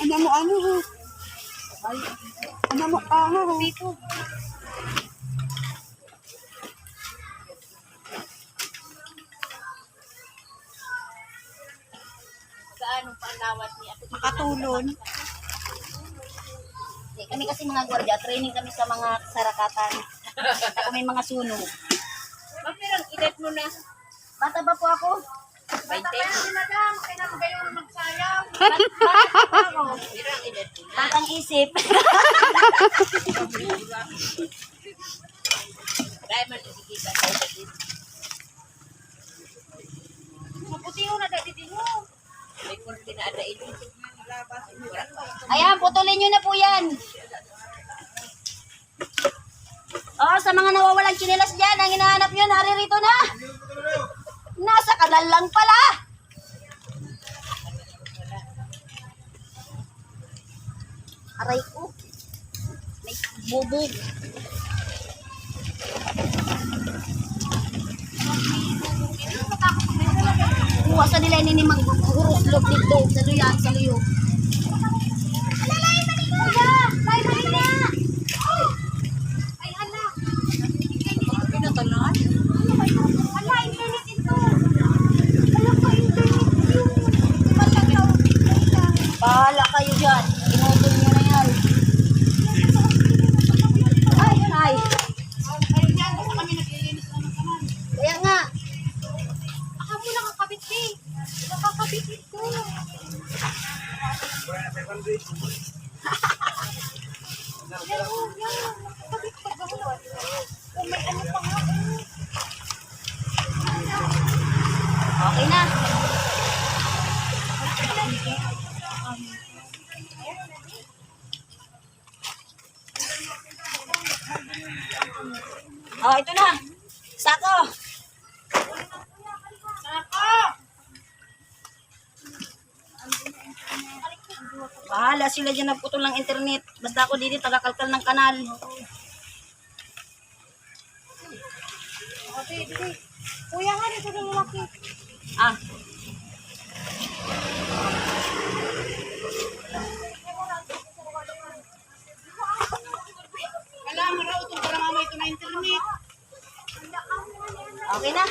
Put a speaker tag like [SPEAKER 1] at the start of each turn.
[SPEAKER 1] Ano mo, ano ho?
[SPEAKER 2] Ay,
[SPEAKER 1] Ano mo, ano ho?
[SPEAKER 2] dito. Gaano pa ang lawat niya?
[SPEAKER 1] Makatulon.
[SPEAKER 2] Kami kasi mga gwardiya, training kami sa mga sarakatan. Ako may mga sunog.
[SPEAKER 3] Bakit ang edad mo na?
[SPEAKER 2] Bata ba po ako?
[SPEAKER 3] 20? Si madam, kailan mo kayo magsayang?
[SPEAKER 2] Bat- Bata po ako.
[SPEAKER 3] Pero ang edad mo na.
[SPEAKER 2] Batang isip. Ayan, putulin nyo na po yan. Oh, sa mga nawawalang chinelas dyan, ang hinahanap nyo, naririto na. Nasa kanal lang pala. Aray ko. May bubog. Kuha sa nila ini maghuruslog dito sa luyan, sa luyo. Bahala kayo dyan.
[SPEAKER 1] Nakakabit ito. Yan ho, yan. Oh, may ano.
[SPEAKER 2] Okay na. Oh, ito na. Sako. Bahala sila dyan na putol ng internet. Basta ako dito, tagakalkal ng kanal.
[SPEAKER 1] Okay, dito. Kuya nga dito ng laki.
[SPEAKER 2] Ah. Kailangan raw itong para mamay ito na internet. Okay na.